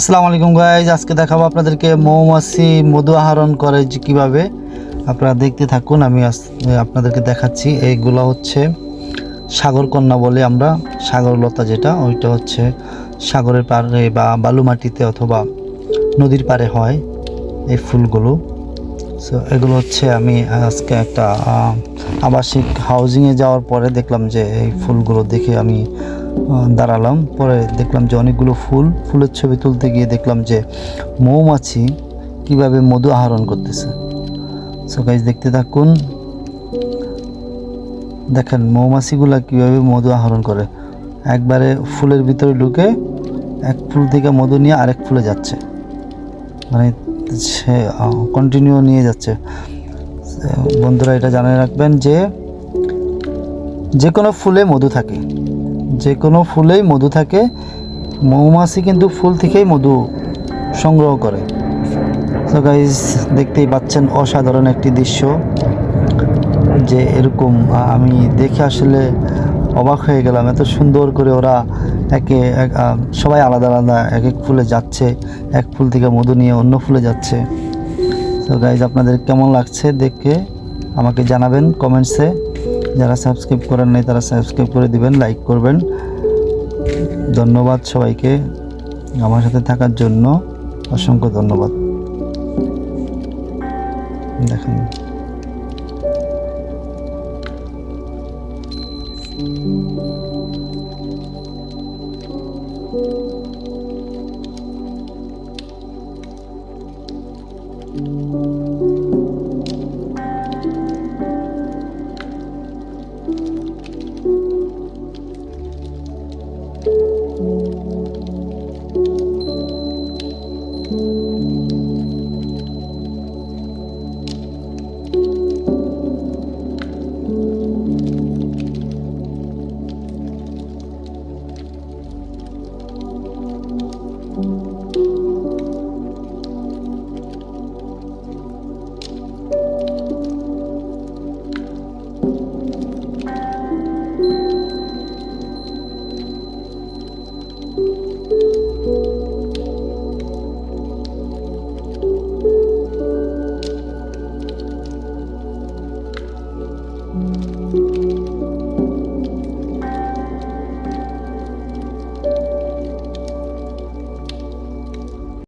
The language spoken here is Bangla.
আসসালামু আলাইকুম গাইজ আজকে দেখাবো আপনাদেরকে মৌমাছি মধু আহরণ করে যে কীভাবে। আপনারা দেখতে থাকুন, আমি আপনাদেরকে দেখাচ্ছি। এইগুলো হচ্ছে সাগর কন্যা বলে আমরা সাগরলতা যেটা, ওইটা হচ্ছে সাগরের পাড়ে বা বালু মাটিতে অথবা নদীর পাড়ে হয় এই ফুলগুলো। সো এগুলো হচ্ছে আমি আজকে একটা আবাসিক হাউজিংয়ে যাওয়ার পরে দেখলাম যে এই ফুলগুলো দেখে আমি দাঁড়ালাম। পরে দেখলাম যে অনেকগুলো ফুল, ফুলের ছবি তুলতে গিয়ে দেখলাম যে মৌমাছি কীভাবে মধু আহরণ করতেছে। সো দেখতে থাকুন। দেখেন মৌমাছিগুলা কীভাবে মধু আহরণ করে। একবারে ফুলের ভিতরে ঢুকে এক ফুল থেকে মধু নিয়ে আরেক ফুলে যাচ্ছে। মানে সে কন্টিনিউ নিয়ে যাচ্ছে। বন্ধুরা, এটা জানিয়ে রাখবেন যে যে কোনো ফুলে মধু থাকে। যে কোনো ফুলেই মধু থাকে। মৌমাছি কিন্তু ফুল থেকেই মধু সংগ্রহ করে। তো গাইজ দেখতেই পাচ্ছেন অসাধারণ একটি দৃশ্য, যে এরকম আমি দেখে আসলে অবাক হয়ে গেলাম। এত সুন্দর করে ওরা একে এক সবাই আলাদা আলাদা এক এক ফুলে যাচ্ছে, এক ফুল থেকে মধু নিয়ে অন্য ফুলে যাচ্ছে। তো গাইজ আপনাদের কেমন লাগছে দেখে আমাকে জানাবেন কমেন্টসে। যারা সাবস্ক্রাইব করেন নাই, তারা সাবস্ক্রাইব করে দিবেন লাইক করবেন। ধন্যবাদ সবাইকে আমার সাথে থাকার জন্য। অসংখ্য ধন্যবাদ। দেখেন। Thank you.